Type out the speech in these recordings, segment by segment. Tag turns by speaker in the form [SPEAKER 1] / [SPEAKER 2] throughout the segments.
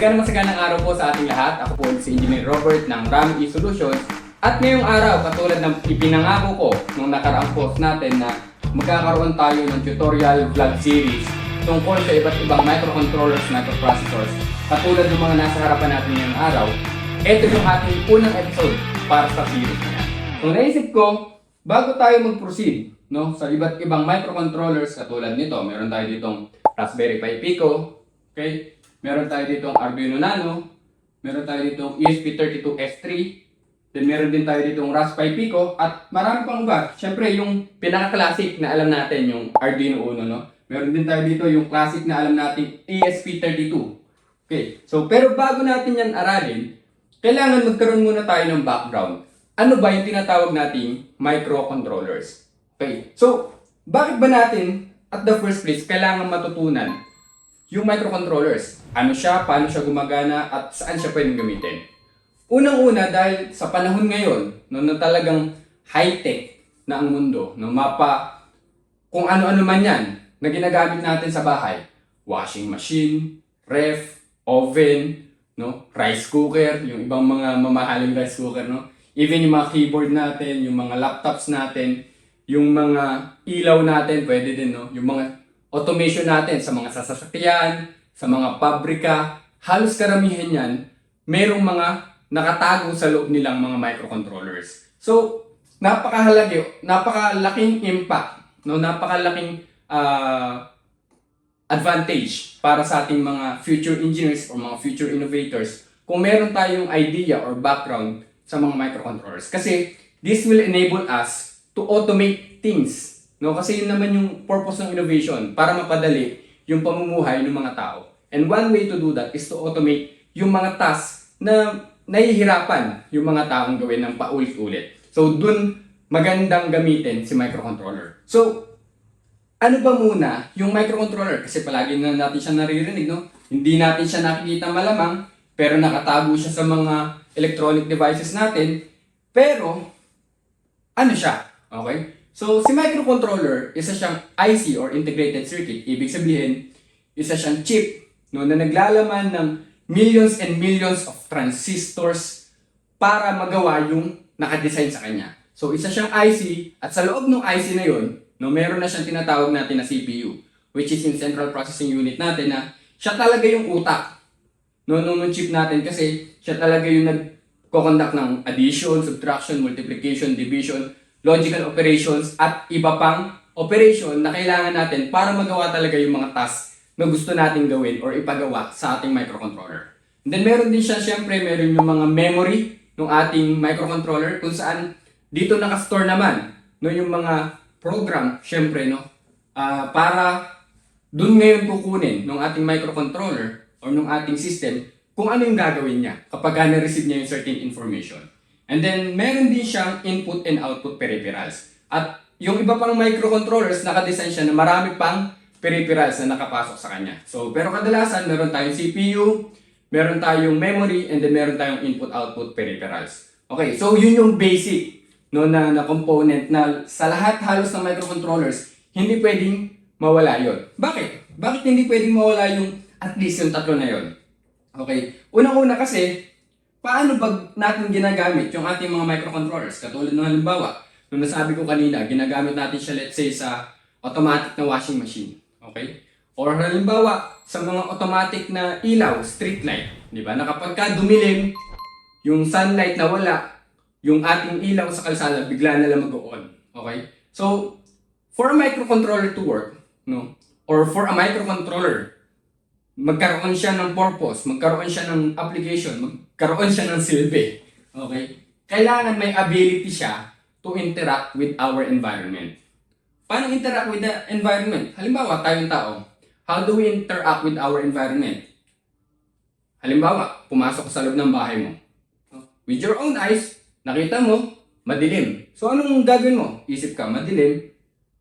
[SPEAKER 1] Masaganang masaganang araw po sa ating lahat. Ako po si Engineer Robert ng RAM E-Solutions. At ngayong araw, katulad ng ipinangako ko nung nakaraang post natin na magkakaroon tayo ng tutorial vlog series tungkol sa iba't ibang microcontrollers, microprocessors. Katulad ng mga nasa harapan natin ngayong araw, ito yung ating unang episode para sa series na yan. So naisip ko, bago tayo mag-proceed no, sa iba't ibang microcontrollers katulad nito, meron tayo ditong Raspberry Pi Pico, okay? Meron tayo ditong Arduino Nano, meron tayo ditong ESP32S3, then meron din tayo ditong Raspberry Pico, at marami pang iba. Siyempre, yung pinaka-classic na alam natin, yung Arduino Uno, no? Meron din tayo dito yung classic na alam natin ESP32. Okay, so pero bago natin yan aralin, kailangan magkaroon muna tayo ng background. Ano ba yung tinatawag nating microcontrollers? Okay, so bakit ba natin at the first place kailangan matutunan yung microcontrollers? Ano siya, paano siya gumagana, at saan siya pwedeng gamitin? Unang-una dahil sa panahon ngayon, no, na talagang high-tech na ang mundo, no, mapa kung ano-ano man yan na ginagamit natin sa bahay. Washing machine, ref, oven, no, rice cooker, yung ibang mga mamahaling rice cooker, no. Even yung mga keyboard natin, yung mga laptops natin, yung mga ilaw natin, pwede din, no. Yung mga automation natin sa mga sasakyan, sa mga pabrika, halos karamihan yan, merong mga nakatago sa loob nilang mga microcontrollers. So, napakahalaga, napakalaking impact, no, napakalaking ah, advantage para sa ating mga future engineers or mga future innovators kung meron tayong idea or background sa mga microcontrollers. Kasi this will enable us to automate things. No? Kasi yun naman yung purpose ng innovation para mapadali yung pamumuhay ng mga tao. And one way to do that is to automate yung mga tasks na nahihirapan yung mga taong gawin ng paulit-ulit. So dun magandang gamitin si microcontroller. So ano ba muna yung microcontroller? Kasi palagi na natin siya naririnig, no? Hindi natin siya nakikita malamang, pero nakatago siya sa mga electronic devices natin. Pero, ano siya? Okay? So, si microcontroller, isa siyang IC or integrated circuit. Ibig sabihin, isa siyang chip no, na naglalaman ng millions and millions of transistors para magawa yung nakadesign sa kanya. So, isa siyang IC at sa loob ng IC na yun, no, meron na siyang tinatawag natin na CPU, which is yung Central Processing Unit natin na siya talaga yung utak no, nung, nung chip natin kasi siya talaga yung nag-conduct ng addition, subtraction, multiplication, division, logical operations, at iba pang operation na kailangan natin para magawa talaga yung mga tasks na gusto nating gawin or ipagawa sa ating microcontroller. And then meron din siya, syempre, meron yung mga memory ng ating microcontroller kung saan dito nakastore naman no, yung mga program, syempre, no, ah, para dun ngayon kukunin ng ating microcontroller or ng ating system kung ano yung gagawin niya kapag na-receive niya yung certain information. And then, meron din siyang input and output peripherals. At yung iba pang microcontrollers, nakadesign siya na marami pang peripherals na nakapasok sa kanya. So, pero kadalasan, meron tayong CPU, meron tayong memory, and then meron tayong input-output peripherals. Okay, so yun yung basic no, na, na component na sa lahat halos ng microcontrollers, hindi pwedeng mawala yon. Bakit? Bakit hindi pwedeng mawala yung at least yung tatlo na yon? Okay, unang-una kasi, paano ba natin ginagamit yung ating mga microcontrollers? Katulad ng halimbawa, nung nasabi ko kanina, ginagamit natin siya let's say sa automatic na washing machine. Okay? Or halimbawa, sa mga automatic na ilaw, street light. Di ba? Na kapag ka dumilim, yung sunlight na wala, yung ating ilaw sa kalsada, bigla na lang mag-on. Okay? So, for a microcontroller to work, no? Or for a microcontroller, magkaroon siya ng purpose, magkaroon siya ng application, magkaroon siya ng silbi. Okay? Kailangan may ability siya to interact with our environment. Paano interact with the environment? Halimbawa, tayong tao, how do we interact with our environment? Halimbawa, pumasok sa loob ng bahay mo. With your own eyes, nakita mo, madilim. So anong gagawin mo? Isip ka, madilim.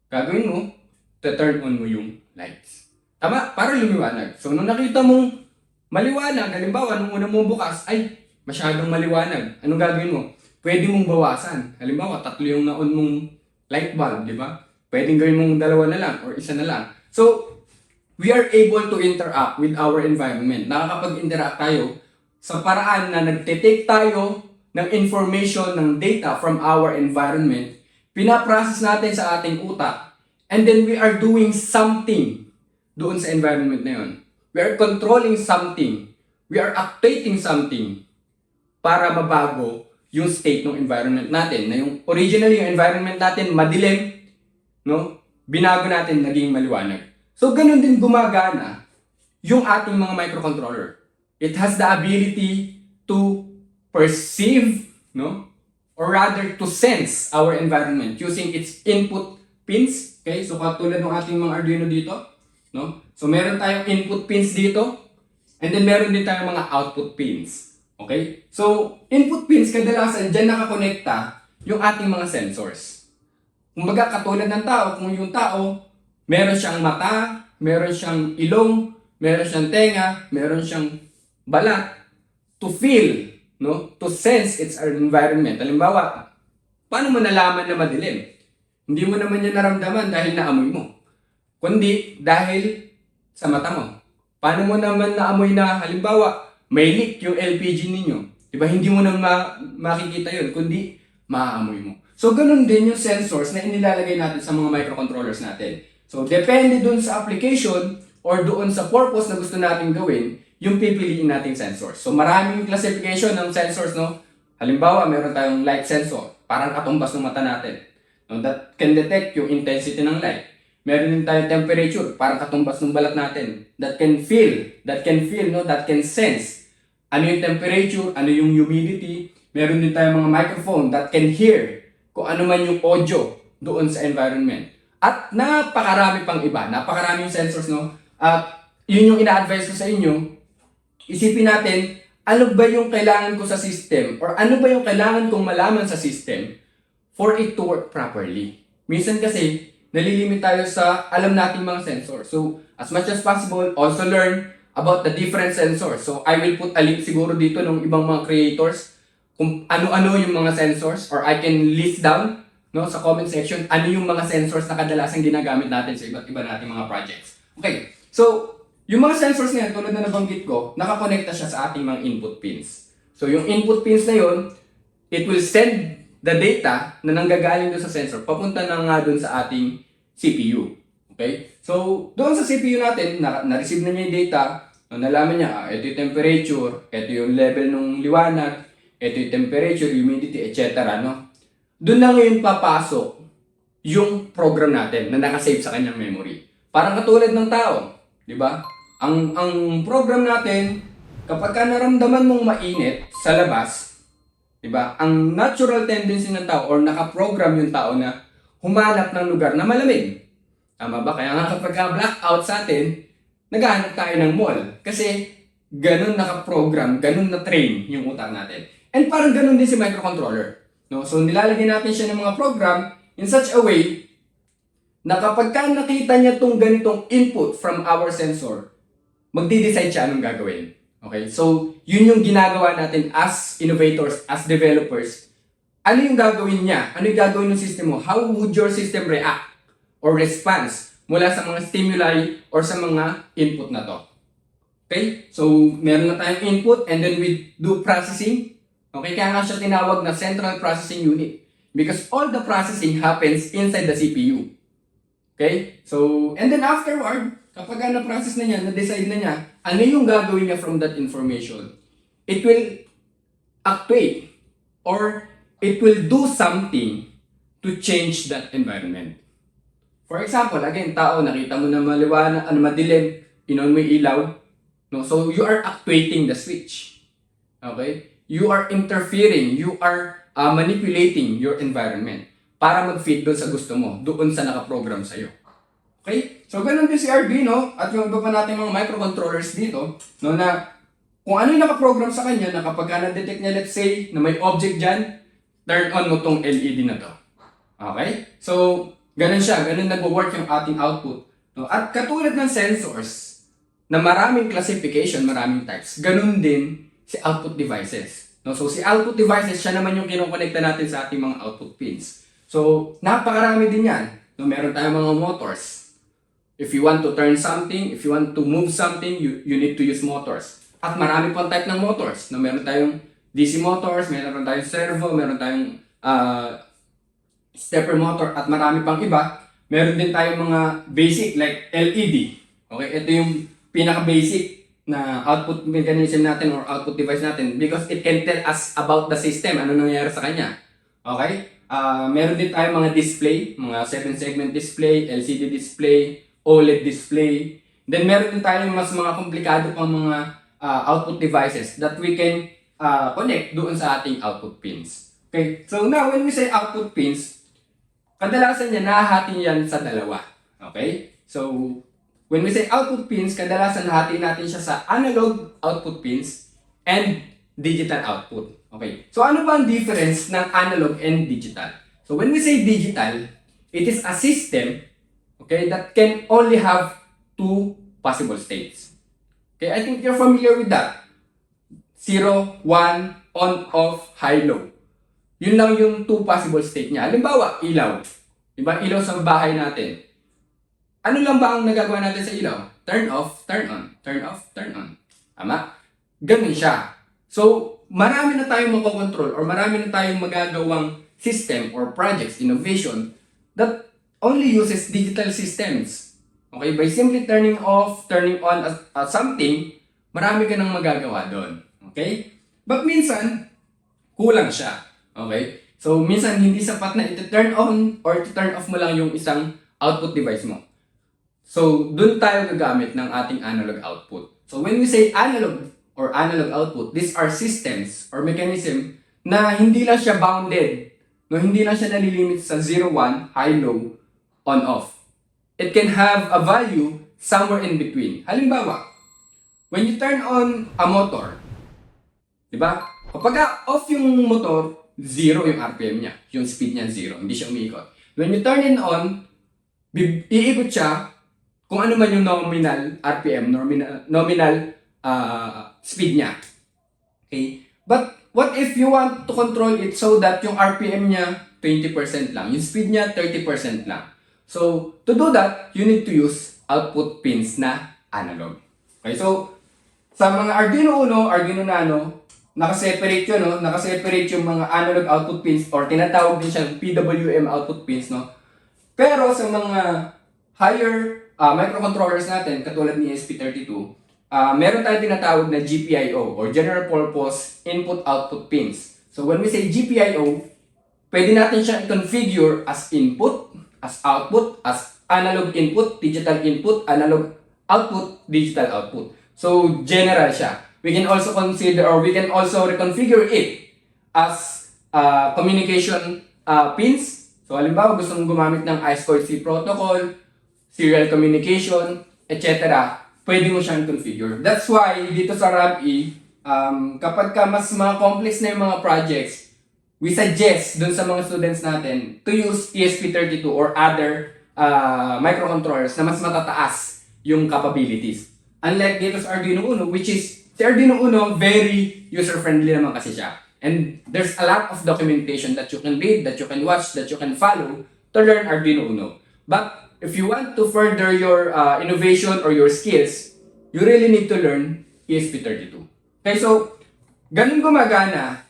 [SPEAKER 1] Gagawin mo, to-turn on mo yung lights. Tama? Para lumiwanag. So nung nakita mong maliwanag, halimbawa, nung una mong bukas, ay, masyadong maliwanag. Anong gagawin mo? Pwede mong bawasan. Halimbawa, tatlo yung na-on mong light bulb, di ba? Pwedeng gawin mong dalawa na lang or isa na lang. So, we are able to interact with our environment. Nakakapag-interact tayo sa paraan na nagtitake tayo ng information, ng data from our environment, pinaprocess natin sa ating utak, and then we are doing something doon sa environment na yun. We are controlling something. We are updating something para mabago yung state ng environment natin. Na yung originally yung environment natin madilim, no? Binago natin naging maliwanag. So ganun din gumagana yung ating mga microcontroller. It has the ability to perceive, no? Or rather to sense our environment using its input pins. Okay? So katulad ng ating mga Arduino dito, no? So meron tayong input pins dito and then meron din tayong mga output pins. Okay? So, input pins kadalasan dyan nakakonekta yung ating mga sensors. Kumbaga katulad ng tao, kung yung tao meron siyang mata, meron siyang ilong, meron siyang tenga, meron siyang balat to feel, no? To sense its environment. Halimbawa, paano mo nalaman na madilim? Hindi mo naman yan naramdaman dahil naamoy mo. Kundi dahil sa mata mo. Paano mo naman naamoy na, halimbawa, may leak yung LPG ninyo. Diba? Hindi mo na ma- makikita yun, kundi maaamoy mo. So, ganun din yung sensors na inilalagay natin sa mga microcontrollers natin. So, depende dun sa application or doon sa purpose na gusto natin gawin, yung pipiliin nating sensors. So, maraming classification ng sensors, no? Halimbawa, meron tayong light sensor, parang katumbas ng mata natin. No, that can detect yung intensity ng light. Meron din tayong temperature, parang katumbas ng balat natin. That can feel, that can feel, no? That can sense. Ano yung temperature, ano yung humidity. Meron din tayong mga microphone that can hear kung ano man yung audio doon sa environment. At napakarami pang iba, napakarami yung sensors, no? At yun yung ina-advise ko sa inyo, isipin natin, ano ba yung kailangan ko sa system or ano ba yung kailangan kong malaman sa system for it to work properly. Minsan kasi, nalilimit tayo sa alam nating mga sensors. So, as much as possible, also learn about the different sensors. So, I will put a link siguro dito ng ibang mga creators kung ano-ano yung mga sensors or I can list down no, sa comment section ano yung mga sensors na kadalasan ginagamit natin sa iba't iba nating mga projects. Okay, so yung mga sensors na yan, tulad na nabanggit ko, nakakonekta siya sa ating mga input pins. So yung input pins na yun, it will send the data na nanggagaling doon sa sensor, papunta na nga doon sa ating CPU. Okay? So, doon sa CPU natin, na- na-receive na niya yung data, no, nalaman niya, ah, ito yung temperature, ito yung level ng liwanag, ito yung temperature, humidity, etc. No? Doon na ngayon papasok yung program natin na nakasave sa kanyang memory. Parang katulad ng tao, di ba? Ang ang program natin, kapag ka naramdaman mong mainit sa labas, di ba? Ang natural tendency ng tao or nakaprogram yung tao na humanap ng lugar na malamig. Tama ba? Kaya nga kapag ka blackout sa atin, naghahanap tayo ng mall. Kasi ganun nakaprogram, ganun na train yung utak natin. And parang ganun din si microcontroller. No? So nilalagyan natin siya ng mga program in such a way na kapag ka nakita niya tong ganitong input from our sensor, magdi-decide siya anong gagawin. Okay? So, yun yung ginagawa natin as innovators, as developers. Ano yung gagawin niya? Ano yung gagawin ng system mo? How would your system react or response mula sa mga stimuli or sa mga input na to? Okay? So, meron na tayong input and then we do processing. Okay? Kaya nga siya tinawag na Central Processing Unit. Because all the processing happens inside the CPU. Okay? So, and then afterward, kapag na-process na niya, na-decide na niya, ano yung gagawin niya from that information, it will actuate or it will do something to change that environment. For example, again, tao, nakita mo na maliwanag, ano madilim, inon mo ilaw, no? So, you are actuating the switch. Okay? You are interfering, you are uh, manipulating your environment para mag-fit doon sa gusto mo, doon sa nakaprogram sa'yo. Okay? So, ganun din si Arduino at yung iba pa nating mga microcontrollers dito, no, na kung ano yung nakaprogram sa kanya, na kapag ka na-detect niya, let's say, na may object dyan, turn on mo tong LED na to. Okay? So, ganun siya. Ganun nag-work yung ating output. No? At katulad ng sensors, na maraming classification, maraming types, ganun din si output devices. No? So, si output devices, siya naman yung kinokonekta natin sa ating mga output pins. So, napakarami din yan. No? Meron tayong mga motors. If you want to turn something, if you want to move something, you, you need to use motors. At marami pang type ng motors. No, meron tayong DC motors, meron tayong servo, meron tayong ah, stepper motor, at marami pang iba. Meron din tayong mga basic like LED. Okay, ito yung pinaka-basic na output mechanism natin or output device natin because it can tell us about the system, ano nangyayari sa kanya. Okay? Ah, meron din tayong mga display, mga 7-segment display, LCD display, OLED display. Then meron din tayong mas mga komplikado pang mga ah, output devices that we can ah, connect doon sa ating output pins. Okay? So now, when we say output pins, kadalasan niya nahahati yan sa dalawa. Okay? So, when we say output pins, kadalasan nahati natin siya sa analog output pins and digital output. Okay? So, ano ba ang difference ng analog and digital? So, when we say digital, it is a system okay, that can only have two possible states. Okay, I think you're familiar with that. Zero, one, on, off, high, low. Yun lang yung two possible state niya. Halimbawa, ilaw. Diba? Ilaw sa bahay natin. Ano lang ba ang nagagawa natin sa ilaw? Turn off, turn on. Turn off, turn on. Tama? Ganun siya. So, marami na tayong makokontrol or marami na tayong magagawang system or projects, innovation that only uses digital systems. Okay? By simply turning off, turning on a, a something, marami ka nang magagawa doon. Okay? But minsan, kulang siya. Okay? So, minsan hindi sapat na ito-turn on or to-turn off mo lang yung isang output device mo. So, dun tayo gagamit ng ating analog output. So, when we say analog or analog output, these are systems or mechanism na hindi lang siya bounded. No, hindi lang siya nalilimit sa 0, 1, high, low, on, off. It can have a value somewhere in between. Halimbawa, when you turn on a motor, di ba? Kapag off yung motor, zero yung RPM niya. Yung speed niya zero. Hindi siya umiikot. When you turn it on, iikot siya kung ano man yung nominal RPM, nominal, nominal uh, speed niya. Okay? But what if you want to control it so that yung RPM niya 20% lang, yung speed niya 30% lang. So, to do that, you need to use output pins na analog. Okay, so, sa mga Arduino Uno, Arduino Nano, nakaseparate yun, no? Nakaseparate yung mga analog output pins or tinatawag din siyang PWM output pins, no? Pero sa mga higher ah, microcontrollers natin, katulad ni ESP32, ah, meron tayong tinatawag na GPIO or General Purpose Input-Output Pins. So when we say GPIO, pwede natin siyang i-configure as input, as output, as analog input, digital input, analog output, digital output. So general siya. We can also consider or we can also reconfigure it as uh, communication uh, pins. So halimbawa gusto mong gumamit ng I2C protocol, serial communication, etc. Pwede mo siyang configure. That's why dito sa RAM-E, um, kapag ka mas mga complex na yung mga projects, we suggest dun sa mga students natin to use ESP32 or other uh, microcontrollers na mas matataas yung capabilities. Unlike dito sa Arduino Uno, which is, si Arduino Uno, very user-friendly naman kasi siya. And there's a lot of documentation that you can read, that you can watch, that you can follow to learn Arduino Uno. But if you want to further your uh, innovation or your skills, you really need to learn ESP32. Okay, so, ganun gumagana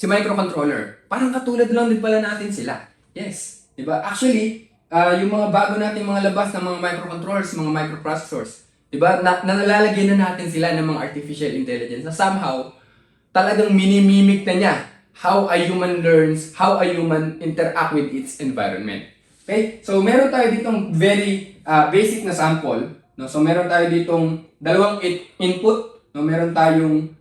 [SPEAKER 1] si microcontroller. Parang katulad lang din pala natin sila. Yes. Di ba? Actually, ah, yung mga bago nating mga labas ng mga microcontrollers, mga microprocessors, di ba? Na, nalalagyan na natin sila ng mga artificial intelligence na somehow, talagang minimimic na niya how a human learns, how a human interact with its environment. Okay? So, meron tayo ditong very ah, basic na sample. No? So, meron tayo ditong dalawang input. No? Meron tayong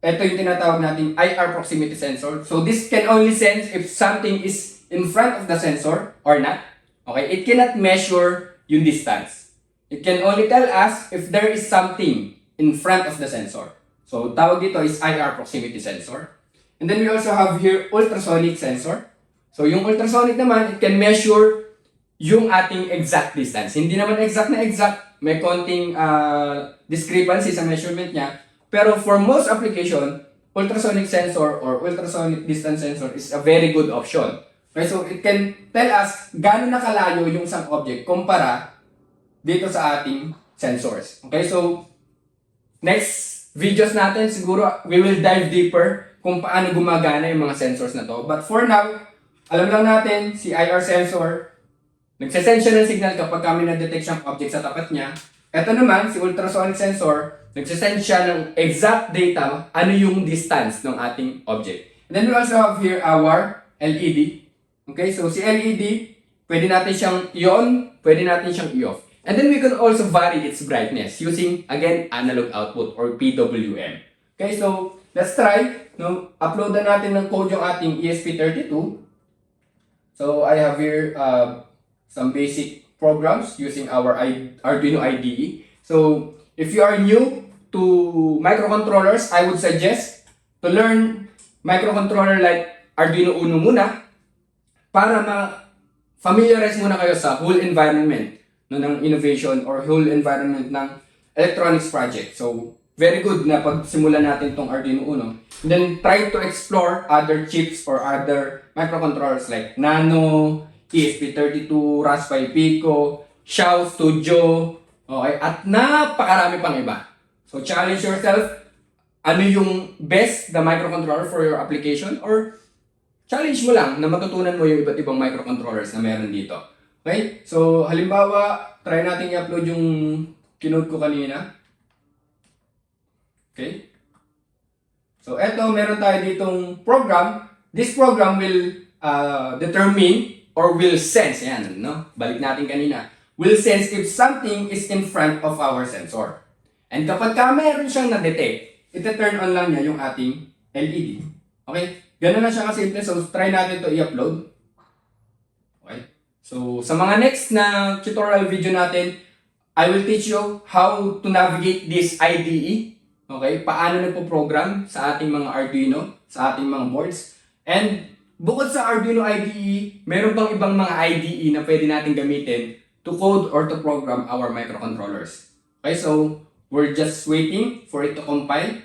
[SPEAKER 1] ito yung tinatawag nating IR proximity sensor. So this can only sense if something is in front of the sensor or not. Okay? It cannot measure yung distance. It can only tell us if there is something in front of the sensor. So tawag dito is IR proximity sensor. And then we also have here ultrasonic sensor. So yung ultrasonic naman, it can measure yung ating exact distance. Hindi naman exact na exact, may konting ah, discrepancy sa measurement niya. Pero for most application, ultrasonic sensor or ultrasonic distance sensor is a very good option. Okay, so it can tell us gaano nakalayo yung isang object kumpara dito sa ating sensors. Okay, so next videos natin siguro we will dive deeper kung paano gumagana yung mga sensors na to. But for now, alam lang natin si IR sensor nagsesend siya ng signal kapag kami na-detect siyang object sa tapat niya. Ito naman, si ultrasonic sensor, nagsesend siya ng exact data ano yung distance ng ating object. And then we also have here our LED. Okay, so si LED, pwede natin siyang i-on, pwede natin siyang i-off. And then we can also vary its brightness using, again, analog output or PWM. Okay, so let's try. No, upload na natin ng code yung ating E ESP32. So I have here uh, some basic programs using our I- Arduino IDE. So if you are new to microcontrollers, I would suggest to learn microcontroller like Arduino Uno muna para ma-familiarize muna kayo sa whole environment no, ng innovation or whole environment ng electronics project. So, very good na pagsimulan natin tong Arduino Uno. And then, try to explore other chips or other microcontrollers like Nano, ESP32, Raspberry Pico, Xiao Studio, okay, at napakarami pang iba. So, challenge yourself, ano yung best na microcontroller for your application or challenge mo lang na matutunan mo yung iba't ibang microcontrollers na meron dito. Okay? So, halimbawa, try natin i-upload yung kinote ko kanina. Okay? So, eto, meron tayo ditong program. This program will uh, determine or will sense, yan, no? Balik natin kanina. Will sense if something is in front of our sensor. And kapag ka meron siyang na-detect, ita-turn on lang niya yung ating LED. Okay? Ganun na siya kasimple. So, try natin to i-upload. Okay? So, sa mga next na tutorial video natin, I will teach you how to navigate this IDE. Okay? Paano nagpo-program sa ating mga Arduino, sa ating mga boards. And bukod sa Arduino IDE, meron pang ibang mga IDE na pwede natin gamitin to code or to program our microcontrollers. Okay, so we're just waiting for it to compile.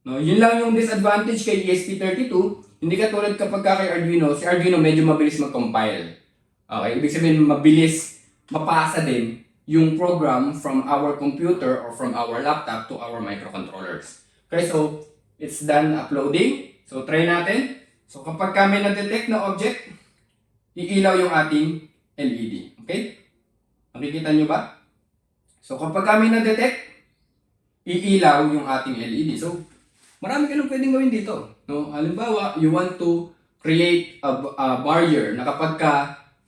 [SPEAKER 1] No, yun lang yung disadvantage kay E ESP32. Hindi katulad kapag ka kay Arduino, si Arduino medyo mabilis mag-compile. Okay, ibig sabihin mabilis mapasa din yung program from our computer or from our laptop to our microcontrollers. Okay, so it's done uploading. So try natin. So kapag kami na-detect na object, iilaw yung ating LED. Okay? Nakikita nyo ba? So kapag kami na-detect, iilaw yung ating LED. So marami ka pwedeng gawin dito. No? Halimbawa, you want to create a, a barrier na kapag ka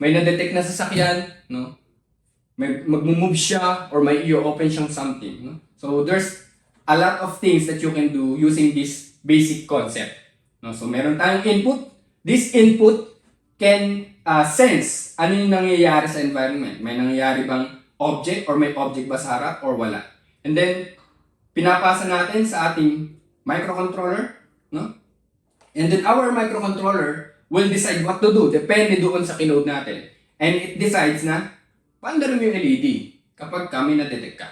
[SPEAKER 1] may na-detect na sasakyan, no? may mag-move siya or may i-open siyang something. No? So there's a lot of things that you can do using this basic concept. No? So meron tayong input. This input can uh, sense ano yung nangyayari sa environment. May nangyayari bang object or may object ba sa harap or wala. And then, pinapasa natin sa ating microcontroller. No? And then our microcontroller will decide what to do. Depende doon sa kinode natin. And it decides na mo yung LED kapag kami na-detect ka.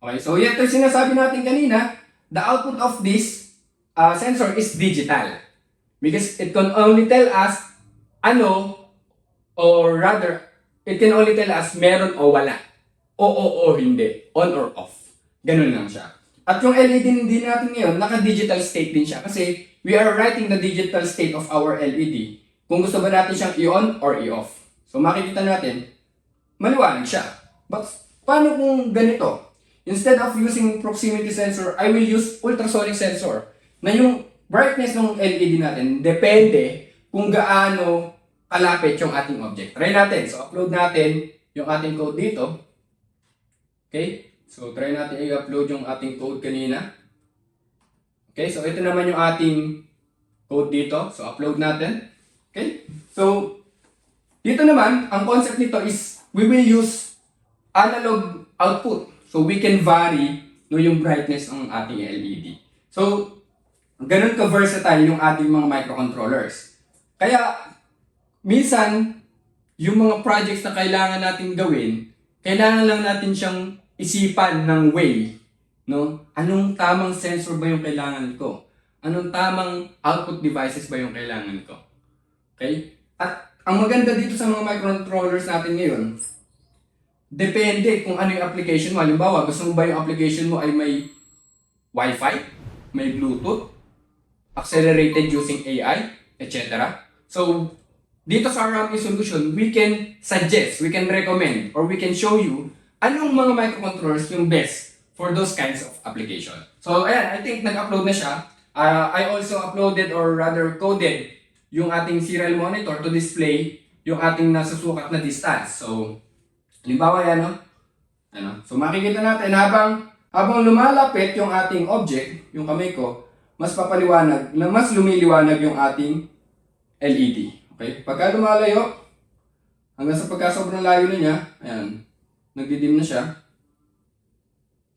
[SPEAKER 1] Okay, so yan ito sinasabi natin kanina, the output of this uh, sensor is digital. Because it can only tell us ano, or rather, it can only tell us meron o wala. Oo o hindi. On or off. Ganun lang siya. At yung LED din natin ngayon, naka-digital state din siya kasi we are writing the digital state of our LED kung gusto ba natin siyang i-on or i-off. So makikita natin, maliwanag siya. But paano kung ganito? Instead of using proximity sensor, I will use ultrasonic sensor na yung brightness ng LED natin depende kung gaano kalapit yung ating object. Try natin. So upload natin yung ating code dito. Okay? So try natin i-upload yung ating code kanina. Okay? So ito naman yung ating code dito. So upload natin. Okay? So dito naman, ang concept nito is we will use analog output. So we can vary no yung brightness ng ating LED. So ganun ka versatile yung ating mga microcontrollers. Kaya minsan yung mga projects na kailangan natin gawin, kailangan lang natin siyang isipan ng way, no? Anong tamang sensor ba yung kailangan ko? Anong tamang output devices ba yung kailangan ko? Okay? At ang maganda dito sa mga microcontrollers natin ngayon, depende kung ano yung application mo. Halimbawa, gusto mo ba yung application mo ay may Wi-Fi, may Bluetooth, accelerated using AI, etc. So, dito sa Rampi Solution, we can suggest, we can recommend, or we can show you anong mga microcontrollers yung best for those kinds of application. So, ayan, I think nag-upload na siya. Uh, I also uploaded or rather coded yung ating serial monitor to display yung ating nasusukat na distance. So, halimbawa yan, no? Ano? So, makikita natin habang habang lumalapit yung ating object, yung kamay ko, mas papaliwanag, na mas lumiliwanag yung ating LED. Okay? Pagka lumalayo, hanggang sa pagka sobrang layo na niya, ayan, nagdidim na siya.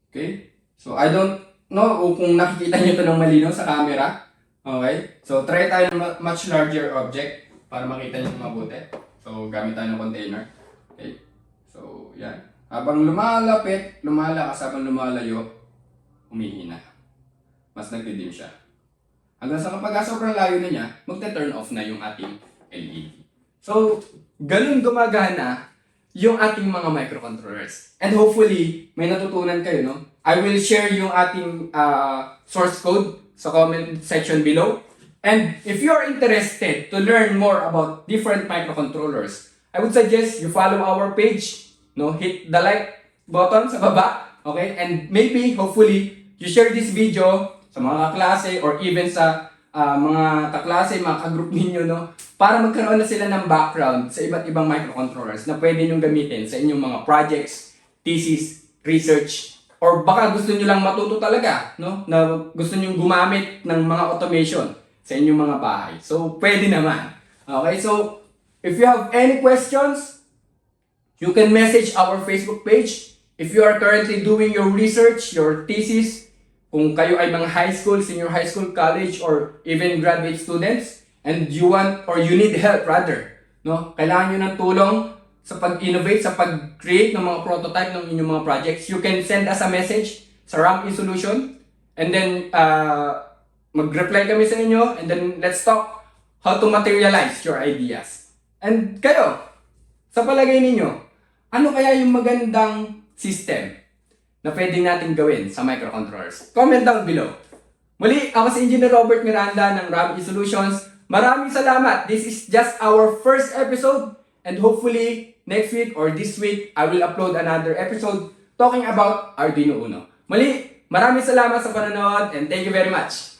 [SPEAKER 1] Okay? So, I don't know kung nakikita niyo ito ng malinaw sa camera. Okay? So, try tayo ng much larger object para makita niyo mabuti. So, gamit tayo ng container. Okay? So, yan. Habang lumalapit, lumalakas, habang lumalayo, humihina. Mas nagdidim siya. Hanggang sa kapag sobrang layo na niya, magte-turn off na yung ating LED. So, ganun gumagana yung ating mga microcontrollers. And hopefully, may natutunan kayo, no? I will share yung ating uh, source code sa comment section below. And if you're interested to learn more about different microcontrollers, I would suggest you follow our page, no? Hit the like button sa baba, okay? And maybe, hopefully, you share this video sa mga kaklase or even sa ah, mga kaklase, mga kagroup ninyo, no? Para magkaroon na sila ng background sa iba't ibang microcontrollers na pwede nyong gamitin sa inyong mga projects, thesis, research, or baka gusto nyo lang matuto talaga, no? Na gusto nyo gumamit ng mga automation sa inyong mga bahay. So, pwede naman. Okay, so, if you have any questions, you can message our Facebook page. If you are currently doing your research, your thesis, kung kayo ay mga high school, senior high school, college, or even graduate students, and you want or you need help rather, no? Kailangan nyo ng tulong sa pag-innovate, sa pag-create ng mga prototype ng inyong mga projects, you can send us a message sa RAM Solution, and then uh, mag-reply kami sa inyo, and then let's talk how to materialize your ideas. And kayo, sa palagay ninyo, ano kaya yung magandang system na pwedeng natin gawin sa microcontrollers? Comment down below. Muli, ako si Engineer Robert Miranda ng RAM Solutions. Maraming salamat. This is just our first episode and hopefully next week or this week I will upload another episode talking about Arduino Uno. Muli, maraming salamat sa panonood and thank you very much.